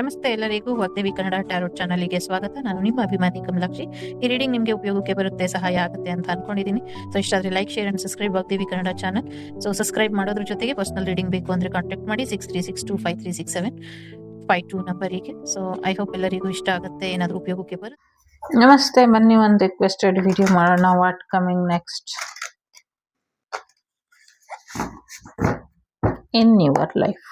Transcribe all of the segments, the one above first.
ನಮಸ್ತೆ ಎಲ್ಲರಿಗೂ ವಾಗ್ದೇವಿ ಕನ್ನಡ ಟ್ಯಾರೋಟ್ ಚಾನಲ್ಗೆ ಸ್ವಾಗತ. ನಾನು ನಿಮ್ಮ ಅಭಿಮಾನಿ ಕಮಲಾಕ್ಷಿ. ಈ ರೀಡಿಂಗ್ ನಿಮಗೆ ಉಪಯೋಗಕ್ಕೆ ಬರುತ್ತೆ, ಸಹಾಯ ಆಗುತ್ತೆ ಅಂತ ಅನ್ಕೊಂಡಿದ್ದೀನಿ. So ಇಷ್ಟಾದ್ರೆ like share and subscribe Vagdevi Kannada channel. So subscribe ಮಾಡೋದ್ರ ಜೊತೆಗೆ ಪರ್ಸನಲ್ ರೀಡಿಂಗ್ ಬೇಕು ಅಂದ್ರೆ ಕಾಂಟ್ಯಾಕ್ಟ್ ಮಾಡಿ six three six two five three six seven five two ನಂಬರಿಗೆ ಸೊ ಐ ಹೋಪ್ ಎಲ್ಲರಿಗೂ ಇಷ್ಟ ಆಗುತ್ತೆ, ಏನಾದರೂ ಉಪಯೋಗಕ್ಕೆ ಬರುತ್ತೆ ನಮಸ್ತೆ, ಬನ್ನಿ ಒಂದು ರಿಕ್ವೆಸ್ಟೆಡ್ ವಿಡಿಯೋ ಮಾಡೋಣ what coming next in your life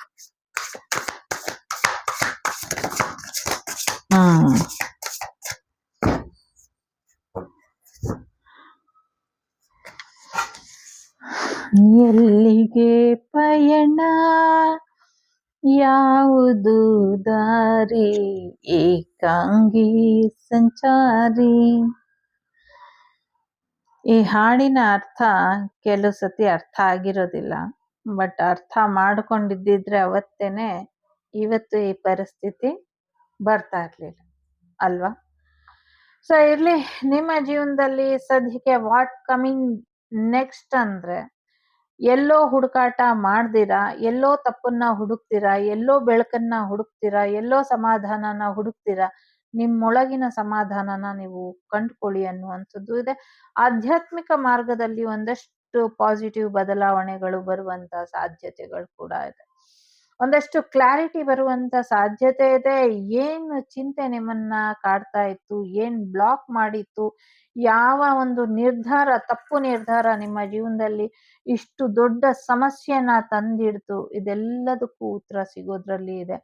hmm. ಎಲ್ಲಿಗೆ ಪಯಣ? ಯಾವುದು ದಾರಿ? ಏಕಾಂಗಿ ಸಂಚಾರಿ? ಈ ಹಾಡಿನ ಅರ್ಥ ಕೆಲವು ಸತಿ ಅರ್ಥ ಆಗಿರೋದಿಲ್ಲ. ಬಟ್ ಅರ್ಥ ಮಾಡ್ಕೊಂಡಿದ್ದಿದ್ರೆ ಅವತ್ತೇನೆ ಇವತ್ತು ಈ ಪರಿಸ್ಥಿತಿ ಬರ್ತಾ ಇರ್ಲಿಲ್ಲ, ಅಲ್ವಾ? ಸೊ ಇರ್ಲಿ, ನಿಮ್ಮ ಜೀವನದಲ್ಲಿ ಸದ್ಯಕ್ಕೆ ವಾಟ್ ಕಮಿಂಗ್ ನೆಕ್ಸ್ಟ್ ಅಂದ್ರೆ, ಎಲ್ಲೋ ಹುಡುಕಾಟ ಮಾಡ್ದಿರಾ, ಎಲ್ಲೋ ತಪ್ಪನ್ನ ಹುಡುಕ್ತೀರಾ ಎಲ್ಲೋ ಬೆಳಕನ್ನ ಹುಡುಕ್ತೀರಾ ಎಲ್ಲೋ ಸಮಾಧಾನನ ಹುಡುಕ್ತೀರಾ ನಿಮ್ಮೊಳಗಿನ ಸಮಾಧಾನನ ನೀವು ಕಂಡುಕೊಳ್ಳಿ ಅನ್ನುವಂಥದ್ದು ಇದೆ. ಆಧ್ಯಾತ್ಮಿಕ ಮಾರ್ಗದಲ್ಲಿ ಒಂದಷ್ಟು ಪಾಸಿಟಿವ್ ಬದಲಾವಣೆಗಳು ಬರುವಂತ ಸಾಧ್ಯತೆಗಳು ಕೂಡ ಇದೆ. ಒಂದಷ್ಟು ಕ್ಲಾರಿಟಿ ಬರುವಂತ ಸಾಧ್ಯತೆ ಇದೆ. ಏನ್ ಚಿಂತೆ ನಿಮ್ಮನ್ನ ಕಾಡ್ತಾ ಇತ್ತು? ಏನ್ ಬ್ಲಾಕ್ ಮಾಡಿತ್ತು? ಯಾವ ಒಂದು ನಿರ್ಧಾರ, ತಪ್ಪು ನಿರ್ಧಾರ ನಿಮ್ಮ ಜೀವನದಲ್ಲಿ ಇಷ್ಟು ದೊಡ್ಡ ಸಮಸ್ಯೆನ ತಂದಿಡ್ತು, ಇದೆಲ್ಲದಕ್ಕೂ ಉತ್ತರ ಸಿಗೋದ್ರಲ್ಲಿ ಇದೆ.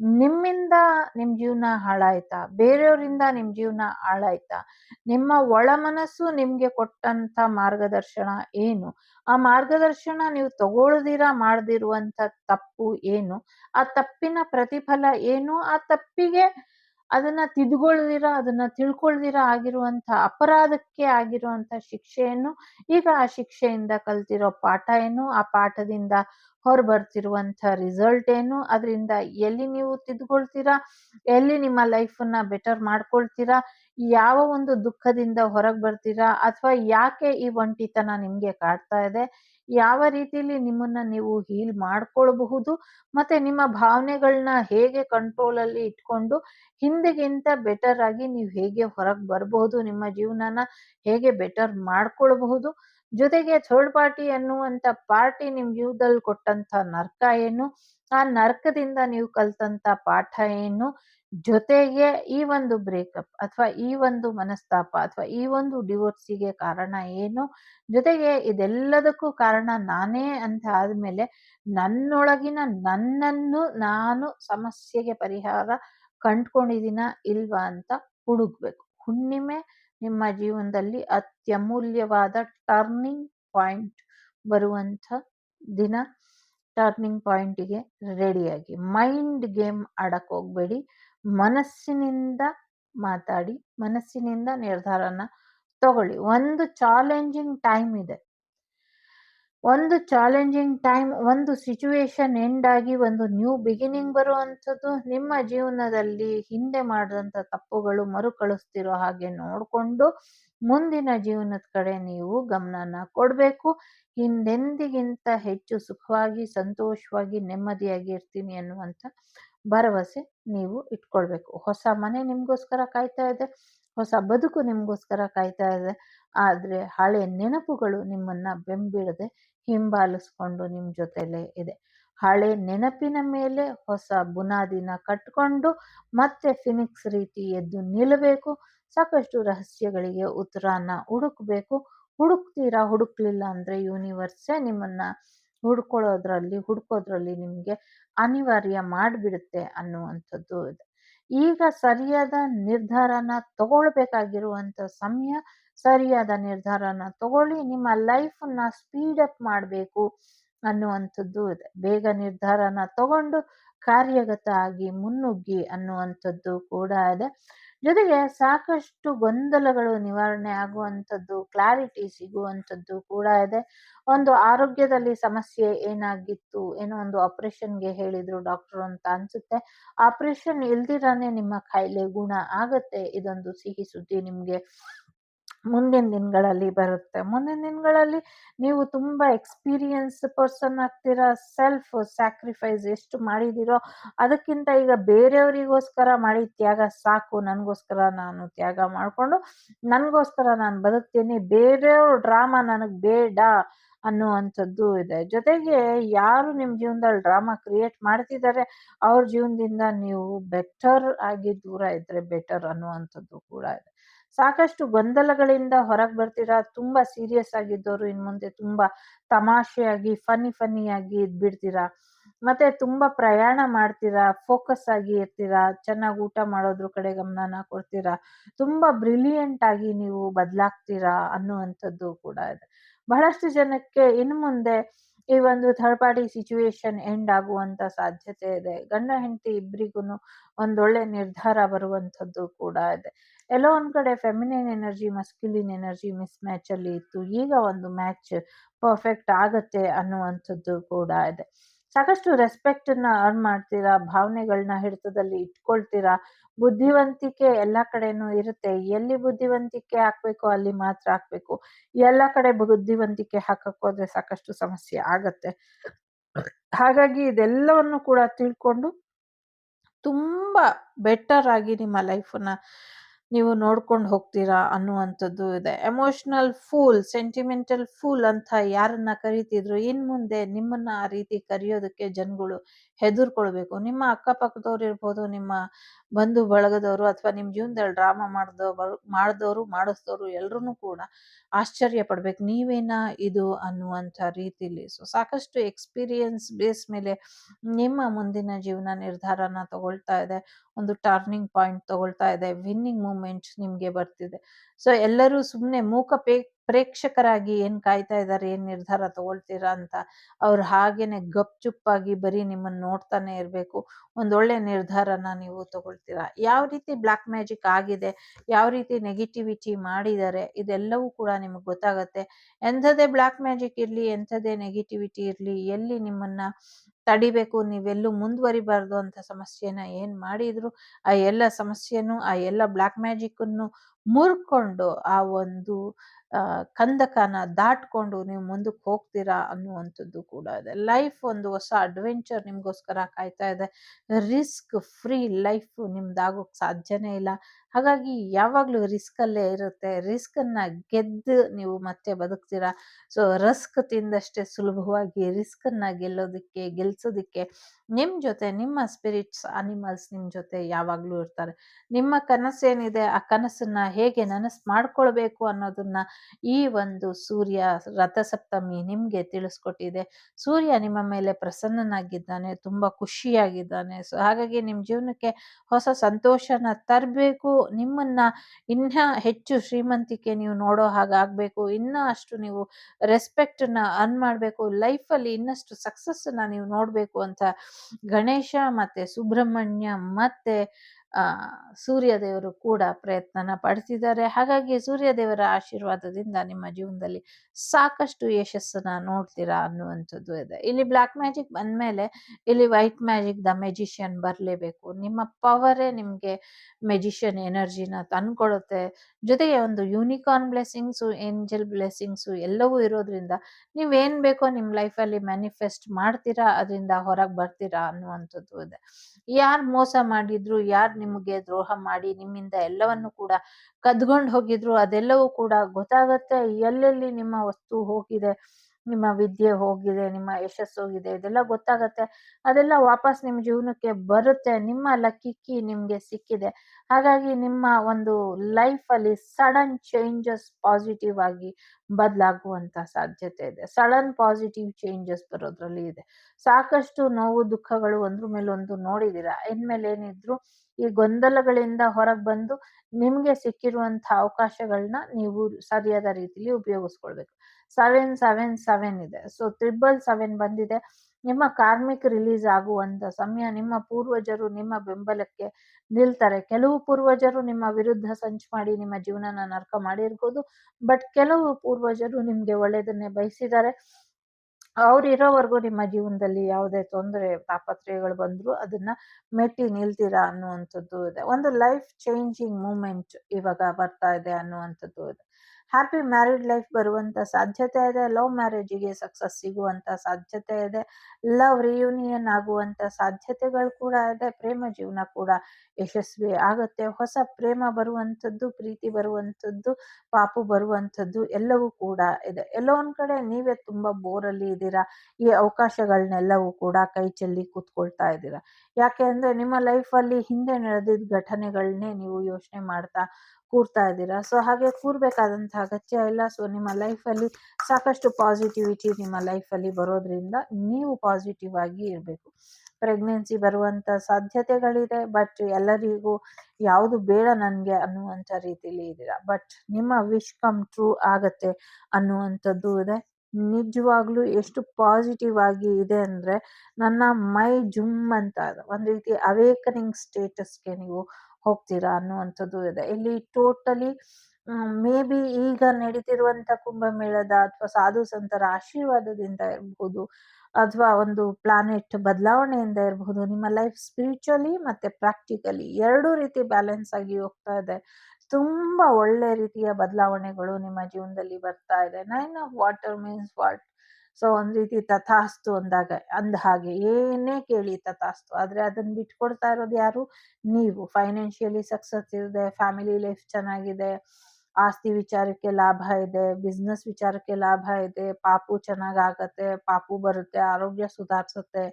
ನಿಮ್ಮಿಂದ ನಿಮ್ಮ ಜೀವನ ಹಾಳಾಯ್ತಾ? ಬೇರೆಯವರಿಂದ ನಿಮ್ಮ ಜೀವನ ಹಾಳಾಯ್ತಾ? ನಿಮ್ಮ ಒಳ ಮನಸ್ಸು ನಿಮ್ಗೆ ಕೊಟ್ಟಂತ ಮಾರ್ಗದರ್ಶನ ಏನು? ಆ ಮಾರ್ಗದರ್ಶನ ನೀವು ತಗೊಳ್ದಿರಾ ಮಾಡದಿರುವಂತ ತಪ್ಪು ಏನು? ಆ ತಪ್ಪಿನ ಪ್ರತಿಫಲ ಏನು? ಆ ತಪ್ಪಿಗೆ ಅದನ್ನ ತಿದ್ಕೊಳ್ದಿರ, ಅದನ್ನ ತಿಳ್ಕೊಳ್ದಿರ ಆಗಿರುವಂತ ಅಪರಾಧಕ್ಕೆ ಆಗಿರುವಂತ ಶಿಕ್ಷೆಯನ್ನು ಈಗ ಆ ಶಿಕ್ಷೆಯಿಂದ ಕಲ್ತಿರೋ ಪಾಠ ಏನು? ಆ ಪಾಠದಿಂದ ಹೊರ ಬರ್ತಿರುವಂತ ರಿಸಲ್ಟ್ ಏನು? ಅದರಿಂದ ಎಲ್ಲಿ ನೀವು ತಿದ್ಕೊಳ್ತೀರಾ? ಎಲ್ಲಿ ನಿಮ್ಮ ಲೈಫನ್ನ ಬೆಟರ್ ಮಾಡ್ಕೊಳ್ತೀರಾ? ಯಾವ ಒಂದು ದುಃಖದಿಂದ ಹೊರಗೆ ಬರ್ತೀರಾ? ಅಥವಾ ಯಾಕೆ ಈ ಒಂಟಿತನ ನಿಮ್ಗೆ ಕಾಡ್ತಾ ಇದೆ? ಯಾವ ರೀತಿಲಿ ನಿಮ್ಮನ್ನ ನೀವು ಹೀಲ್ ಮಾಡ್ಕೊಳ್ಬಹುದು, ಮತ್ತೆ ನಿಮ್ಮ ಭಾವನೆಗಳನ್ನ ಹೇಗೆ ಕಂಟ್ರೋಲ್ ಅಲ್ಲಿ ಇಟ್ಕೊಂಡು ಹಿಂದೆಗಿಂತ ಬೆಟರ್ ಆಗಿ ನೀವು ಹೇಗೆ ಹೊರಗೆ ಬರಬಹುದು, ನಿಮ್ಮ ಜೀವನನ ಹೇಗೆ ಬೆಟರ್ ಮಾಡ್ಕೊಳ್ಬಹುದು. ಜೊತೆಗೆ ಥರ್ಡ್ ಪಾರ್ಟಿ ಅನ್ನುವಂತ ಪಾರ್ಟಿ ನಿಮ್ ಜೀವನದಲ್ಲಿ ಕೊಟ್ಟಂತ ನರ್ಕ ಏನು? ಆ ನರ್ಕದಿಂದ ನೀವು ಕಲ್ತಂತ ಪಾಠ ಏನು? ಜೊತೆಗೆ ಈ ಒಂದು ಬ್ರೇಕಪ್ ಅಥವಾ ಈ ಒಂದು ಮನಸ್ತಾಪ ಅಥವಾ ಈ ಒಂದು ಡಿವೋರ್ಸಿಗೆ ಕಾರಣ ಏನು? ಜೊತೆಗೆ ಇದೆಲ್ಲದಕ್ಕೂ ಕಾರಣ ನಾನೇ ಅಂತ ಆದ್ಮೇಲೆ ನನ್ನೊಳಗಿನ ನನ್ನನ್ನು ನಾನು ಸಮಸ್ಯೆಗೆ ಪರಿಹಾರ ಕಂಡ್ಕೊಂಡಿದ್ದೀನ ಇಲ್ವಾ ಅಂತ ಹುಡುಕ್ಬೇಕು. ಹುಣ್ಣಿಮೆ ನಿಮ್ಮ ಜೀವನದಲ್ಲಿ ಅತ್ಯಮೂಲ್ಯವಾದ ಟರ್ನಿಂಗ್ ಪಾಯಿಂಟ್ ಬರುವಂತ ದಿನ. ಟರ್ನಿಂಗ್ ಪಾಯಿಂಟಿಗೆ ರೆಡಿಯಾಗಿ ಮೈಂಡ್ ಗೇಮ್ ಆಡಕ್ ಹೋಗ್ಬೇಡಿ. ಮನಸ್ಸಿನಿಂದ ಮಾತಾಡಿ, ಮನಸ್ಸಿನಿಂದ ನಿರ್ಧಾರನ ತಗೊಳ್ಳಿ. ಒಂದು ಚಾಲೆಂಜಿಂಗ್ ಟೈಮ್ ಇದೆ. ಒಂದು ಚಾಲೆಂಜಿಂಗ್ ಟೈಮ್ ಒಂದು ಸಿಚುವೇಶನ್ ಎಂಡ್ ಆಗಿ ಒಂದು ನ್ಯೂ ಬಿಗಿನಿಂಗ್ ಬರುವಂಥದ್ದು ನಿಮ್ಮ ಜೀವನದಲ್ಲಿ ಹಿಂದೆ ಮಾಡಿದಂಥ ತಪ್ಪುಗಳು ಮರುಕಳಿಸ್ತಿರೋ ಹಾಗೆ ನೋಡಿಕೊಂಡು ಮುಂದಿನ ಜೀವನದ ಕಡೆ ನೀವು ಗಮನನ ಕೊಡಬೇಕು. ಹಿಂದೆಂದಿಗಿಂತ ಹೆಚ್ಚು ಸುಖವಾಗಿ, ಸಂತೋಷವಾಗಿ, ನೆಮ್ಮದಿಯಾಗಿ ಇರ್ತೀನಿ ಅನ್ನುವಂಥ ಭರವಸೆ ನೀವು ಇಟ್ಕೊಳ್ಬೇಕು. ಹೊಸ ಮನೆ ನಿಮಗೋಸ್ಕರ ಕಾಯ್ತಾ ಇದೆ, ಹೊಸ ಬದುಕು ನಿಮಗೋಸ್ಕರ ಕಾಯ್ತಾ ಇದೆ, ಆದರೆ ಹಳೆ ನೆನಪುಗಳು ನಿಮ್ಮನ್ನ ಬೆಂಬಿಡದೆ ಹಿಂಬಾಲಿಸ್ಕೊಂಡು ನಿಮ್ಮ ಜೊತೆಲೇ ಇದೆ. ಹಳೆ ನೆನಪಿನ ಮೇಲೆ ಹೊಸ ಬುನಾದಿನ ಕಟ್ಕೊಂಡು ಮತ್ತೆ ಫಿನಿಕ್ಸ್ ರೀತಿ ಎದ್ದು ನಿಲ್ಲಬೇಕು ಸಾಕಷ್ಟು ರಹಸ್ಯಗಳಿಗೆ ಉತ್ತರನ ಹುಡುಕ್ಬೇಕು. ಹುಡುಕ್ತೀರಾ ಹುಡುಕ್ಲಿಲ್ಲ ಅಂದ್ರೆ ಯೂನಿವರ್ಸೇ ನಿಮ್ಮನ್ನ ಹುಡ್ಕೊಳ್ಳೋದ್ರಲ್ಲಿ ಹುಡ್ಕೋದ್ರಲ್ಲಿ ನಿಮ್ಗೆ ಅನಿವಾರ್ಯ ಮಾಡಿಬಿಡುತ್ತೆ ಅನ್ನುವಂಥದ್ದು ಇದೆ. ಈಗ ಸರಿಯಾದ ನಿರ್ಧಾರನ ತಗೊಳ್ಬೇಕಾಗಿರುವಂಥ ಸಮಯ ಸರಿಯಾದ ನಿರ್ಧಾರನ ತಗೊಳ್ಳಿ, ನಿಮ್ಮ ಲೈಫನ್ನ ಸ್ಪೀಡ್ ಅಪ್ ಮಾಡಬೇಕು ಅನ್ನುವಂಥದ್ದು ಇದೆ. ಬೇಗ ನಿರ್ಧಾರನ ತಗೊಂಡು ಕಾರ್ಯಗತ ಆಗಿ ಮುನ್ನುಗ್ಗಿ ಅನ್ನುವಂಥದ್ದು ಕೂಡ ಇದೆ. ಜೊತೆಗೆ ಸಾಕಷ್ಟು ಗೊಂದಲಗಳು ನಿವಾರಣೆ ಆಗುವಂಥದ್ದು ಕ್ಲಾರಿಟಿ ಸಿಗುವಂಥದ್ದು ಕೂಡ ಇದೆ. ಒಂದು ಆರೋಗ್ಯದಲ್ಲಿ ಸಮಸ್ಯೆ ಏನಾಗಿತ್ತು ಏನೋ ಒಂದು ಆಪರೇಷನ್ಗೆ ಹೇಳಿದ್ರು ಡಾಕ್ಟರ್ ಅಂತ ಅನ್ಸುತ್ತೆ. ಆಪರೇಷನ್ ಇಲ್ದಿರಾನೆ ನಿಮ್ಮ ಕಾಯಿಲೆ ಗುಣ ಆಗತ್ತೆ. ಇದೊಂದು ಸಿಹಿ ಸುದ್ದಿ ನಿಮ್ಗೆ. ಮುಂದಿನ ದಿನಗಳಲ್ಲಿ ಬರುತ್ತೆ. ಮುಂದಿನ ದಿನಗಳಲ್ಲಿ ನೀವು ತುಂಬ ಎಕ್ಸ್ಪೀರಿಯನ್ಸ್ ಪರ್ಸನ್ ಆಗ್ತೀರಾ? ಸೆಲ್ಫ್ ಸ್ಯಾಕ್ರಿಫೈಸ್ ಎಷ್ಟು ಮಾಡಿದ್ದೀರೋ? ಅದಕ್ಕಿಂತ ಈಗ ಬೇರೆಯವರಿಗೋಸ್ಕರ ಮಾಡಿ ತ್ಯಾಗ ಸಾಕು. ನನಗೋಸ್ಕರ ನಾನು ತ್ಯಾಗ ಮಾಡಿಕೊಂಡು, ನನಗೋಸ್ಕರ ನಾನು ಬದುಕ್ತೀನಿ. ಬೇರೆಯವ್ರ ಡ್ರಾಮಾ ನನಗೆ ಬೇಡ. ಅನ್ನುವಂಥದ್ದು ಇದೆ. ಜೊತೆಗೆ ಯಾರು ನಿಮ್ಮ ಜೀವನದಲ್ಲಿ ಡ್ರಾಮಾ ಕ್ರಿಯೇಟ್ ಮಾಡ್ತಿದ್ದಾರೆ ಅವ್ರ ಜೀವನದಿಂದ ನೀವು ಬೆಟರ್ ಆಗಿ ದೂರ ಇದ್ರೆ ಬೆಟರ್ ಅನ್ನುವಂಥದ್ದು ಕೂಡ ಇದೆ. ಸಾಕಷ್ಟು ಗೊಂದಲಗಳಿಂದ ಹೊರಗೆ ಬರ್ತೀರಾ? ತುಂಬ ಸೀರಿಯಸ್ ಆಗಿದ್ದವರು ಇನ್ನು ಮುಂದೆ ತುಂಬ ತಮಾಷೆಯಾಗಿ ಫನ್ನಿ ಫನ್ನಿಯಾಗಿ ಇದ್ಬಿಡ್ತೀರಾ ಮತ್ತೆ ತುಂಬ ಪ್ರಯಾಣ ಮಾಡ್ತೀರಾ? ಫೋಕಸ್ ಆಗಿ ಇರ್ತೀರಾ? ಚೆನ್ನಾಗಿ ಊಟ ಮಾಡೋದ್ರ ಕಡೆ ಗಮನನ ಕೊಡ್ತೀರಾ? ತುಂಬ ಬ್ರಿಲಿಯಂಟ್ ಆಗಿ ನೀವು ಬದಲಾಗ್ತೀರಾ ಅನ್ನುವಂಥದ್ದು ಕೂಡ ಇದೆ. ಬಹಳಷ್ಟು ಜನಕ್ಕೆ ಇನ್ನು ಮುಂದೆ ಈ ಒಂದು ಥರ್ಡ್ ಪಾರ್ಟಿ ಸಿಚುವೇಶನ್ ಎಂಡ್ ಆಗುವಂತ ಸಾಧ್ಯತೆ ಇದೆ. ಗಂಡ, ಹೆಂಡತಿ ಇಬ್ಬರಿಗೂ ಒಂದೊಳ್ಳೆ ನಿರ್ಧಾರ ಬರುವಂಥದ್ದು ಕೂಡ ಇದೆ. ಎಲ್ಲೋ ಒಂದ್ ಕಡೆ feminine energy masculine energy mismatch ಅಲ್ಲಿ ಇತ್ತು. ಈಗ ಒಂದು ಮ್ಯಾಚ್ ಪರ್ಫೆಕ್ಟ್ ಆಗತ್ತೆ ಅನ್ನುವಂಥದ್ದು ಕೂಡ ಇದೆ. ಸಾಕಷ್ಟು ರೆಸ್ಪೆಕ್ಟ್ ಅನ್ನ ಅರ್ನ್ ಮಾಡ್ತೀರಾ ಭಾವನೆಗಳನ್ನ ಹಿಡಿತದಲ್ಲಿ ಇಟ್ಕೊಳ್ತೀರಾ ಬುದ್ಧಿವಂತಿಕೆ ಎಲ್ಲ ಕಡೆನೂ ಇರುತ್ತೆ. ಎಲ್ಲಿ ಬುದ್ಧಿವಂತಿಕೆ ಹಾಕ್ಬೇಕು ಅಲ್ಲಿ ಮಾತ್ರ ಹಾಕ್ಬೇಕು. ಎಲ್ಲ ಕಡೆ ಬುದ್ಧಿವಂತಿಕೆ ಹಾಕಕ್ ಹೋದ್ರೆ ಸಾಕಷ್ಟು ಸಮಸ್ಯೆ ಆಗತ್ತೆ. ಹಾಗಾಗಿ ಇದೆಲ್ಲವನ್ನು ಕೂಡ ತಿಳ್ಕೊಂಡು ತುಂಬಾ ಬೆಟರ್ ಆಗಿ ನಿಮ್ಮ ಲೈಫನ್ನ ನೀವು ನೋಡ್ಕೊಂಡು ಹೋಗ್ತೀರಾ ಅನ್ನುವಂಥದ್ದು ಇದೆ. ಎಮೋಷನಲ್ ಫೂಲ್ ಸೆಂಟಿಮೆಂಟಲ್ ಫೂಲ್ ಅಂತ ಯಾರನ್ನ ಕರಿತಿದ್ರು ಇನ್ ಮುಂದೆ ನಿಮ್ಮನ್ನ ಆ ರೀತಿ ಕರೆಯೋದಕ್ಕೆ ಜನಗಳು ಹೆದರ್ಕೊಳ್ಬೇಕು. ನಿಮ್ಮ ಅಕ್ಕಪಕ್ಕದವ್ರು ಇರ್ಬೋದು, ನಿಮ್ಮ ಬಂಧು ಬಳಗದವರು ಅಥವಾ ನಿಮ್ಮ ಜೀವನದಲ್ಲಿ ಡ್ರಾಮಾ ಮಾಡಿದವರು ಮಾಡಿದವರು, ಮಾಡಿಸ್ದವರು ಎಲ್ಲರೂ ಕೂಡ ಆಶ್ಚರ್ಯ ಪಡ್ಬೇಕು. ನೀವೇನಾ ಇದು ಅನ್ನುವಂಥ ರೀತಿಲಿ. ಸೊ ಸಾಕಷ್ಟು ಎಕ್ಸ್ಪೀರಿಯನ್ಸ್ ಬೇಸ್ ಮೇಲೆ ನಿಮ್ಮ ಮುಂದಿನ ಜೀವನ ನಿರ್ಧಾರನ ತಗೊಳ್ತಾ ಇದೆ. ಒಂದು ಟರ್ನಿಂಗ್ ಪಾಯಿಂಟ್ ತಗೊಳ್ತಾ ಇದೆ. ವಿನ್ನಿಂಗ್ ಮೂಮೆಂಟ್ ನಿಮಗೆ ಬರ್ತಿದೆ. ಸೊ ಎಲ್ಲರೂ ಸುಮ್ಮನೆ ಮೂಕ ಪೇ, ಪ್ರೇಕ್ಷಕರಾಗಿ ಏನ್ ಕಾಯ್ತಾ ಇದ್ದಾರೆ ಏನ್ ನಿರ್ಧಾರ ತಗೊಳ್ತೀರಾ ಅಂತ ಅವ್ರು ಹಾಗೇನೆ ಗಪ್ ಚುಪ್ಪಾಗಿ ಬರೀ ನಿಮ್ಮನ್ನ ನೋಡ್ತಾನೆ ಇರ್ಬೇಕು. ಒಂದೊಳ್ಳೆ ನಿರ್ಧಾರನ ನೀವು ತಗೊಳ್ತೀರಾ? ಯಾವ ರೀತಿ ಬ್ಲಾಕ್ ಮ್ಯಾಜಿಕ್ ಆಗಿದೆ? ಯಾವ ರೀತಿ ನೆಗೆಟಿವಿಟಿ ಮಾಡಿದ್ದಾರೆ? ಇದೆಲ್ಲವೂ ಕೂಡ ನಿಮಗೆ ಗೊತ್ತಾಗತ್ತೆ. ಎಂಥದೇ ಬ್ಲಾಕ್ ಮ್ಯಾಜಿಕ್ ಇರ್ಲಿ ಎಂಥದೇ ನೆಗೆಟಿವಿಟಿ ಇರ್ಲಿ, ಎಲ್ಲಿ ನಿಮ್ಮನ್ನ ತಡಿಬೇಕು, ನೀವೆಲ್ಲೂ ಮುಂದುವರಿಬಾರ್ದು ಅಂತ ಸಮಸ್ಯೆನ ಏನ್ ಮಾಡಿದ್ರು, ಆ ಎಲ್ಲ ಸಮಸ್ಯೆನೂ, ಆ ಎಲ್ಲ ಬ್ಲಾಕ್ ಮ್ಯಾಜಿಕ್ ಅನ್ನು ಮುರ್ಕೊಂಡು ಆ ಒಂದು ಕಂದಕನ ದಾಟ್ಕೊಂಡು ನೀವು ಮುಂದಕ್ಕೆ ಹೋಗ್ತೀರಾ ಅನ್ನುವಂಥದ್ದು ಕೂಡ ಇದೆ. ಲೈಫ್ ಒಂದು ಹೊಸ ಅಡ್ವೆಂಚರ್ ನಿಮಗೋಸ್ಕರ ಕಾಯ್ತಾ ಇದೆ. ರಿಸ್ಕ್ ಫ್ರೀ ಲೈಫ್ ನಿಮ್ದಾಗೋಕ್ ಸಾಧ್ಯನೇ ಇಲ್ಲ. ಹಾಗಾಗಿ ಯಾವಾಗಲೂ ರಿಸ್ಕಲ್ಲೇ ಇರುತ್ತೆ. ರಿಸ್ಕನ್ನು ಗೆದ್ದು ನೀವು ಮತ್ತೆ ಬದುಕ್ತೀರಾ? ಸೊ, ರಸ್ಕ್ ತಿಂದಷ್ಟೇ ಸುಲಭವಾಗಿ ರಿಸ್ಕನ್ನು ಗೆಲ್ಲೋದಕ್ಕೆ, ಗೆಲ್ಸೋದಕ್ಕೆ ನಿಮ್ಮ ಜೊತೆ, ನಿಮ್ಮ ಸ್ಪಿರಿಟ್ಸ್, ಅನಿಮಲ್ಸ್ ನಿಮ್ಮ ಜೊತೆ ಯಾವಾಗಲೂ ಇರ್ತಾರೆ. ನಿಮ್ಮ ಕನಸೇನಿದೆ ಆ ಕನಸನ್ನ ಹೇಗೆ ನನಸು ಮಾಡ್ಕೊಳ್ಬೇಕು ಅನ್ನೋದನ್ನ ಈ ಒಂದು ಸೂರ್ಯ ರಥಸಪ್ತಮಿ ನಿಮ್ಗೆ ತಿಳಿಸ್ಕೊಟ್ಟಿದೆ. ಸೂರ್ಯ ನಿಮ್ಮ ಮೇಲೆ ಪ್ರಸನ್ನನಾಗಿದ್ದಾನೆ, ತುಂಬಾ ಖುಷಿಯಾಗಿದ್ದಾನೆ. ಸೊ, ಹಾಗಾಗಿ ನಿಮ್ಮ ಜೀವನಕ್ಕೆ ಹೊಸ ಸಂತೋಷನ ತರಬೇಕು. ನಿಮ್ಮನ್ನ ಇನ್ನ ಹೆಚ್ಚು ಶ್ರೀಮಂತಿಕೆ ನೀವು ನೋಡೋ ಹಾಗಾಗಬೇಕು ಇನ್ನ ಅಷ್ಟು ನೀವು ರೆಸ್ಪೆಕ್ಟ್ನ ಅರ್ನ್ ಮಾಡಬೇಕು. ಲೈಫಲ್ಲಿ ಇನ್ನಷ್ಟು ಸಕ್ಸಸ್ನ ನೀವು ನೋಡ್ಬೇಕು ಅಂತ ಗಣೇಶ ಮತ್ತೆ ಸುಬ್ರಹ್ಮಣ್ಯ ಮತ್ತೆ ಆ, ಸೂರ್ಯದೇವರು ಕೂಡ ಪ್ರಯತ್ನನ ಪಡ್ತಿದ್ದಾರೆ. ಹಾಗಾಗಿ ಸೂರ್ಯದೇವರ ಆಶೀರ್ವಾದದಿಂದ ನಿಮ್ಮ ಜೀವನದಲ್ಲಿ ಸಾಕಷ್ಟು ಯಶಸ್ಸನ್ನ ನೋಡ್ತೀರಾ ಅನ್ನುವಂಥದ್ದು ಇದೆ. ಇಲ್ಲಿ ಬ್ಲ್ಯಾಕ್ ಮ್ಯಾಜಿಕ್ ಬಂದ್ಮೇಲೆ ಇಲ್ಲಿ ವೈಟ್ ಮ್ಯಾಜಿಕ್ ದ ಮೆಜಿಷಿಯನ್ ಬರಲೇಬೇಕು. ನಿಮ್ಮ ಪವರೇ ನಿಮಗೆ ಮೆಜಿಷಿಯನ್ ಎನರ್ಜಿನ ತಂದ್ಕೊಡುತ್ತೆ. ಜೊತೆಗೆ ಒಂದು ಯೂನಿಕಾರ್ನ್ ಬ್ಲೆಸ್ಸಿಂಗ್ಸು ಏಂಜಲ್ ಬ್ಲೆಸ್ಸಿಂಗ್ಸು ಎಲ್ಲವೂ ಇರೋದ್ರಿಂದ ನೀವೇನು ಬೇಕೋ ನಿಮ್ಮ ಲೈಫಲ್ಲಿ ಮ್ಯಾನಿಫೆಸ್ಟ್ ಮಾಡ್ತೀರಾ, ಅದರಿಂದ ಹೊರಗೆ ಬರ್ತೀರಾ ಅನ್ನುವಂಥದ್ದು ಇದೆ. ಯಾರು ಮೋಸ ಮಾಡಿದ್ರು, ಯಾರು ನಿಮಗೆ ದ್ರೋಹ ಮಾಡಿ ನಿಮ್ಮಿಂದ ಎಲ್ಲವನ್ನು ಕೂಡ ಕದ್ಕೊಂಡು ಹೋಗಿದ್ರು, ಅದೆಲ್ಲವೂ ಕೂಡ ಗೊತ್ತಾಗತ್ತೆ. ಎಲ್ಲೆಲ್ಲಿ ನಿಮ್ಮ ವಸ್ತು ಹೋಗಿದೆ, ನಿಮ್ಮ ವಿದ್ಯೆ ಹೋಗಿದೆ, ನಿಮ್ಮ ಯಶಸ್ಸು ಹೋಗಿದೆ, ಇದೆಲ್ಲ ಗೊತ್ತಾಗತ್ತೆ. ಅದೆಲ್ಲ ವಾಪಸ್ ನಿಮ್ಮ ಜೀವನಕ್ಕೆ ಬರುತ್ತೆ, ನಿಮ್ಮ ಲಕ್ಕಿಕ್ಕಿ ನಿಮ್ಗೆ ಸಿಕ್ಕಿದೆ. ಹಾಗಾಗಿ ನಿಮ್ಮ ಒಂದು ಲೈಫ್ ಅಲ್ಲಿ ಸಡನ್ ಚೇಂಜಸ್ ಪಾಸಿಟಿವ್ ಆಗಿ ಬದಲಾಗುವಂತ ಸಾಧ್ಯತೆ ಇದೆ. ಸಡನ್ ಪಾಸಿಟಿವ್ ಚೇಂಜಸ್ ಬರೋದ್ರಲ್ಲಿ ಇದೆ. ಸಾಕಷ್ಟು ನೋವು, ದುಃಖಗಳು ಒಂದ್ರ ಮೇಲೆ ಒಂದು ನೋಡಿದೀರಾ. ಇನ್ಮೇಲೆ ಏನಿದ್ರು ಈ ಗೊಂದಲಗಳಿಂದ ಹೊರಗೆ ಬಂದು ನಿಮ್ಗೆ ಸಿಕ್ಕಿರುವಂತಹ ಅವಕಾಶಗಳನ್ನ ನೀವು ಸರಿಯಾದ ರೀತಿಲಿ ಉಪಯೋಗಿಸ್ಕೊಳ್ಬೇಕು. ಸೆವೆನ್ ಸೆವೆನ್ ಸೆವೆನ್ ಇದೆ. ಸೊ ತ್ರಿಬಲ್ ಸೆವೆನ್ ಬಂದಿದೆ. ನಿಮ್ಮ ಕಾರ್ಮಿಕ್ ರಿಲೀಸ್ ಆಗುವಂತ ಸಮಯ, ನಿಮ್ಮ ಪೂರ್ವಜರು ನಿಮ್ಮ ಬೆಂಬಲಕ್ಕೆ ನಿಲ್ತಾರೆ. ಕೆಲವು ಪೂರ್ವಜರು ನಿಮ್ಮ ವಿರುದ್ಧ ಸಂಚು ಮಾಡಿ, ನಿಮ್ಮ ಜೀವನನ ನರ್ಕ ಮಾಡಿರ್ಬೋದು. ಬಟ್ ಕೆಲವು ಪೂರ್ವಜರು ನಿಮ್ಗೆ ಒಳ್ಳೇದನ್ನೇ ಬಯಸಿದ್ದಾರೆ. ಅವ್ರು ಇರೋವರೆಗೂ ನಿಮ್ಮ ಜೀವನದಲ್ಲಿ ಯಾವುದೇ ತೊಂದರೆ, ತಾಪತ್ರಯಗಳು ಬಂದ್ರು ಅದನ್ನ ಮೆಟ್ಟಿ ನಿಲ್ತೀರಾ ಅನ್ನುವಂಥದ್ದು ಇದೆ. ಒಂದು ಲೈಫ್ ಚೇಂಜಿಂಗ್ ಮೂಮೆಂಟ್ ಇವಾಗ ಬರ್ತಾ ಇದೆ ಅನ್ನುವಂಥದ್ದು ಇದೆ. ಹ್ಯಾಪಿ ಮ್ಯಾರಿಡ್ ಲೈಫ್ ಬರುವಂಥ ಸಾಧ್ಯತೆ ಇದೆ, ಲವ್ ಮ್ಯಾರೇಜಿಗೆ ಸಕ್ಸಸ್ ಸಿಗುವಂಥ ಸಾಧ್ಯತೆ ಇದೆ, ಲವ್ ರಿಯೂನಿಯನ್ ಆಗುವಂಥ ಸಾಧ್ಯತೆಗಳು ಕೂಡ ಇದೆ, ಪ್ರೇಮ ಜೀವನ ಕೂಡ ಯಶಸ್ವಿ ಆಗುತ್ತೆ, ಹೊಸ ಪ್ರೇಮ ಬರುವಂಥದ್ದು, ಪ್ರೀತಿ ಬರುವಂಥದ್ದು, ಪಾಪು ಬರುವಂಥದ್ದು ಎಲ್ಲವೂ ಕೂಡ ಇದೆ. ಎಲ್ಲೋ ಒಂದ್ ಕಡೆ ನೀವೇ ತುಂಬ ಬೋರಲ್ಲಿ ಇದ್ದೀರಾ, ಈ ಅವಕಾಶಗಳನ್ನೆಲ್ಲವೂ ಕೂಡ ಕೈ ಚೆಲ್ಲಿ ಕೂತ್ಕೊಳ್ತಾ ಇದ್ದೀರಾ. ಯಾಕೆ ಅಂದ್ರೆ ನಿಮ್ಮ ಲೈಫಲ್ಲಿ ಹಿಂದೆ ನಡೆದಿದ್ದ ಘಟನೆಗಳನ್ನೇ ನೀವು ಯೋಚನೆ ಮಾಡ್ತಾ ಕೂರ್ತಾ ಇದ್ದೀರಾ? ಸೊ ಹಾಗೆ ಕೂರ್ಬೇಕಾದಂಥ ಅಗತ್ಯ ಇಲ್ಲ. ಸೊ ನಿಮ್ಮ ಲೈಫಲ್ಲಿ ಸಾಕಷ್ಟು ಪಾಸಿಟಿವಿಟಿ ನಿಮ್ಮ ಲೈಫಲ್ಲಿ ಬರೋದ್ರಿಂದ ನೀವು ಪಾಸಿಟಿವ್ ಆಗಿ ಇರಬೇಕು. ಪ್ರೆಗ್ನೆನ್ಸಿ ಬರುವಂಥ ಸಾಧ್ಯತೆಗಳಿದೆ ಬಟ್ ಎಲ್ಲರಿಗೂ ಯಾವುದು ಬೇಡ ನನಗೆ ಅನ್ನುವಂಥ ರೀತಿಲಿ ಇದ್ದೀರಾ? ಬಟ್ ನಿಮ್ಮ ವಿಶ್ ಕಮ್ ಟ್ರೂ ಆಗತ್ತೆ ಅನ್ನುವಂಥದ್ದು ಇದೆ. ನಿಜವಾಗ್ಲೂ ಎಷ್ಟು ಪಾಸಿಟಿವ್ ಆಗಿ ಇದೆ ಅಂದರೆ ನನ್ನ ಮೈ ಜುಮ್ ಅಂತ, ಒಂದು ರೀತಿ ಅವೇಕನಿಂಗ್ ಸ್ಟೇಟಸ್ಗೆ ನೀವು ಹೋಗ್ತೀರಾ ಅನ್ನುವಂಥದ್ದು ಇದೆ. ಇಲ್ಲಿ ಟೋಟಲಿ ಮೇ ಬಿ ಈಗ ನಡೀತಿರುವಂಥ ಕುಂಭಮೇಳದ ಅಥವಾ ಸಾಧು ಸಂತರ ಆಶೀರ್ವಾದದಿಂದ ಇರಬಹುದು ಅಥವಾ ಒಂದು ಪ್ಲಾನೆಟ್ ಬದಲಾವಣೆಯಿಂದ ಇರಬಹುದು ನಿಮ್ಮ ಲೈಫ್ ಸ್ಪಿರಿಚುವಲಿ ಮತ್ತೆ ಪ್ರಾಕ್ಟಿಕಲಿ ಎರಡೂ ರೀತಿ ಬ್ಯಾಲೆನ್ಸ್ ಆಗಿ ಹೋಗ್ತಾ ಇದೆ. ತುಂಬಾ ಒಳ್ಳೆ ರೀತಿಯ ಬದಲಾವಣೆಗಳು ನಿಮ್ಮ ಜೀವನದಲ್ಲಿ ಬರ್ತಾ ಇದೆ. Nine of water means what so, ಒಂದು ರೀತಿ ತಥಾಸ್ತು ಅಂದಾಗ, ಅಂದ ಹಾಗೆ ಏನೇ ಕೇಳಿ ತಥಾಸ್ತು, ಆದ್ರೆ ಅದನ್ನ ಬಿಟ್ಕೊಡ್ತಾ ಇರೋದು ಯಾರು? ನೀವು. ಫೈನಾನ್ಷಿಯಲಿ ಸಕ್ಸಸ್ ಇದೆ ಫ್ಯಾಮಿಲಿ ಲೈಫ್ ಚೆನ್ನಾಗಿದೆ, ಆಸ್ತಿ ವಿಚಾರಕ್ಕೆ ಲಾಭ ಇದೆ ಬಿಸ್ನೆಸ್ ವಿಚಾರಕ್ಕೆ ಲಾಭ ಇದೆ, ಪಾಪು ಚೆನ್ನಾಗ್ ಆಗತ್ತೆ, ಪಾಪು ಬರುತ್ತೆ, ಆರೋಗ್ಯ ಸುಧಾರಿಸುತ್ತೆ,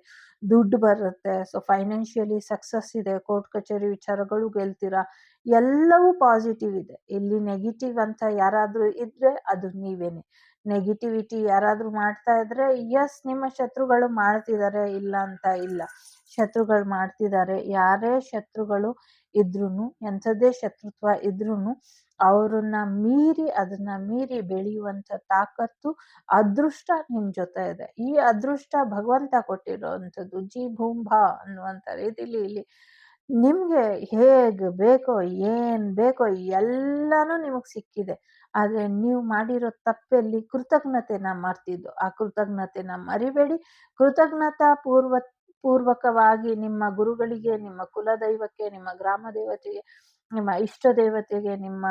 ದುಡ್ಡು ಬರುತ್ತೆ. ಸೊ ಫೈನಾನ್ಷಿಯಲಿ ಸಕ್ಸಸ್ ಇದೆ ಕೋರ್ಟ್ ಕಚೇರಿ ವಿಚಾರಗಳು ಗೆಲ್ತೀರಾ ಎಲ್ಲವೂ ಪಾಸಿಟಿವ್ ಇದೆ. ಇಲ್ಲಿ ನೆಗೆಟಿವ್ ಅಂತ ಯಾರಾದರೂ ಇದ್ರೆ ಅದು ನೀವೇನೆ. ನೆಗೆಟಿವಿಟಿ ಯಾರಾದರೂ ಮಾಡ್ತಾ ಇದ್ರೆ ಎಸ್ ನಿಮ್ಮ ಶತ್ರುಗಳು ಮಾಡ್ತಿದ್ದಾರೆ ಇಲ್ಲ ಅಂತ ಇಲ್ಲ. ಶತ್ರುಗಳು ಮಾಡ್ತಿದ್ದಾರೆ ಯಾರೇ ಶತ್ರುಗಳು ಇದ್ರೂ ಎಂಥದ್ದೇ ಶತ್ರುತ್ವ ಇದ್ರೂ ಅವ್ರನ್ನ ಮೀರಿ, ಅದನ್ನ ಮೀರಿ ಬೆಳೆಯುವಂತ ತಾಕತ್ತು, ಅದೃಷ್ಟ ನಿಮ್ ಜೊತೆ ಇದೆ. ಈ ಅದೃಷ್ಟ ಭಗವಂತ ಕೊಟ್ಟಿರೋವಂಥದ್ದು, ಜಿ ಭೂಂಭಾ ಅನ್ನುವಂಥ ರೀತಿಲಿ ಇಲ್ಲಿ ನಿಮ್ಗೆ ಹೇಗ್ ಬೇಕೋ, ಏನ್ ಬೇಕೋ, ಎಲ್ಲಾನು ನಿಮಗ್ ಸಿಕ್ಕಿದೆ. ಆದ್ರೆ ನೀವು ಮಾಡಿರೋ ತಪ್ಪಲ್ಲಿ ಕೃತಜ್ಞತೆನ ಮರ್ತಿದ್ದು ಆ ಕೃತಜ್ಞತೆನ ಮರಿಬೇಡಿ. ಕೃತಜ್ಞತಾ ಪೂರ್ವ ಪೂರ್ವಕವಾಗಿ ನಿಮ್ಮ ಗುರುಗಳಿಗೆ, ನಿಮ್ಮ ಕುಲದೈವಕ್ಕೆ, ನಿಮ್ಮ ಗ್ರಾಮ ದೇವತೆಗೆ, ನಿಮ್ಮ ಇಷ್ಟ ದೇವತೆಗೆ ನಿಮ್ಮ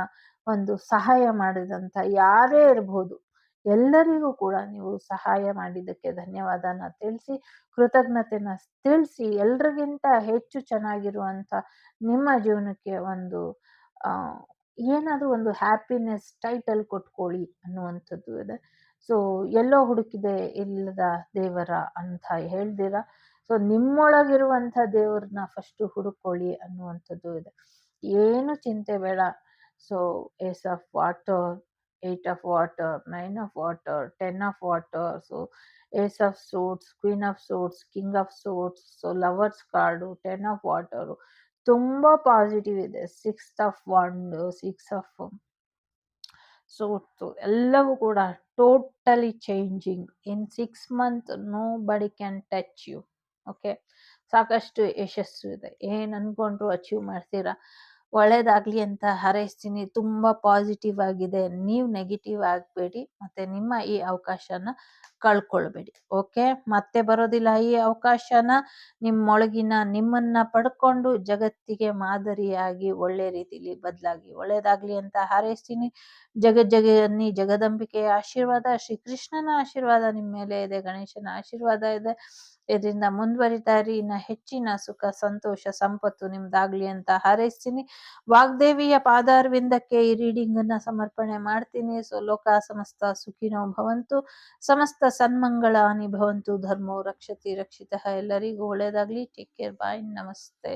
ಒಂದು ಸಹಾಯ ಮಾಡಿದಂತ ಯಾರೇ ಇರಬಹುದು ಎಲ್ಲರಿಗೂ ಕೂಡ ನೀವು ಸಹಾಯ ಮಾಡಿದ್ದಕ್ಕೆ ಧನ್ಯವಾದನ ತಿಳಿಸಿ, ಕೃತಜ್ಞತೆನ ತಿಳಿಸಿ ಎಲ್ರಿಗಿಂತ ಹೆಚ್ಚು ಚೆನ್ನಾಗಿರುವಂತ ನಿಮ್ಮ ಜೀವನಕ್ಕೆ ಒಂದು ಏನಾದ್ರೂ ಒಂದು ಹ್ಯಾಪಿನೆಸ್ ಟೈಟಲ್ ಕೊಟ್ಕೊಳ್ಳಿ ಅನ್ನುವಂಥದ್ದು ಇದೆ. ಸೊ ಎಲ್ಲೋ ಹುಡುಕಿದೆ ಇಲ್ಲದ ದೇವರ ಅಂತ ಹೇಳ್ದಿರ? ಸೊ ನಿಮ್ಮೊಳಗಿರುವಂಥ ದೇವ್ರನ್ನ ಫಸ್ಟ್ ಹುಡುಕೊಳ್ಳಿ ಅನ್ನುವಂಥದ್ದು ಇದೆ. ಏನು ಚಿಂತೆ ಬೇಡ. So ace of water eight of water nine of water ten of water so ace of suits queen of suits king of suits so lovers card ten of water ತುಂಬಾ positive ಇದೆ. Six of wands six of swords ಎಲ್ಲವೂ ಕೂಡ totally changing in six month nobody can touch you okay ಸಾಕಷ್ಟು ಯಶಸ್ಸು ಇದೆ. ಏನು ಅನ್ಕೊಂಡ್ರು achieve ಮಾಡ್ತೀರಾ? ಒಳ್ಳೇದಾಗಲಿ ಅಂತ ಹಾರೈಸ್ತೀನಿ. ತುಂಬಾ ಪಾಸಿಟಿವ್ ಆಗಿದೆ. ನೀವು ನೆಗೆಟಿವ್ ಆಗಬೇಡಿ. ಮತ್ತೆ ನಿಮ್ಮ ಈ ಅವಕಾಶನ ಕಳ್ಕೊಳ್ಬೇಡಿ, ಓಕೆ? ಮತ್ತೆ ಬರೋದಿಲ್ಲ ಈ ಅವಕಾಶನ ನಿಮ್ಮೊಳಗಿನ ನಿಮ್ಮನ್ನ ಪಡ್ಕೊಂಡು ಜಗತ್ತಿಗೆ ಮಾದರಿಯಾಗಿ, ಒಳ್ಳೆ ರೀತಿಲಿ ಬದಲಾಗಿ, ಒಳ್ಳೇದಾಗ್ಲಿ ಅಂತ ಹಾರೈಸ್ತೀನಿ. ಜಗ ಜಗನ್ನಿ ಜಗದಂಬಿಕೆಯ ಆಶೀರ್ವಾದ ಶ್ರೀ ಕೃಷ್ಣನ ಆಶೀರ್ವಾದ ನಿಮ್ಮ ಮೇಲೆ ಇದೆ, ಗಣೇಶನ ಆಶೀರ್ವಾದ ಇದೆ. ಇದರಿಂದ ಮುಂದುವರಿತಾ ಇರಿ, ಇನ್ನ ಹೆಚ್ಚಿನ ಸುಖ, ಸಂತೋಷ, ಸಂಪತ್ತು ನಿಮ್ದಾಗ್ಲಿ ಅಂತ ಹಾರೈಸ್ತೀನಿ. ವಾಗ್ದೇವಿಯ ಪಾದಾರ್ವಿಂದಕ್ಕೆ ಈ ರೀಡಿಂಗ್ ಅನ್ನ ಸಮರ್ಪಣೆ ಮಾಡ್ತೀನಿ. ಸೊ ಲೋಕ ಸಮಸ್ತ ಸುಖಿನೋ ಭವಂತು. ಸಮಸ್ತ ಸನ್ಮಂಗಳಾನಿ ಭವಂತು ಧರ್ಮೋ ರಕ್ಷತಿ ರಕ್ಷಿತ. ಎಲ್ಲರಿಗೂ ಒಳ್ಳೇದಾಗ್ಲಿ ಟೇಕ್ ಕೇರ್ ಬಾಯ್ ನಮಸ್ತೆ.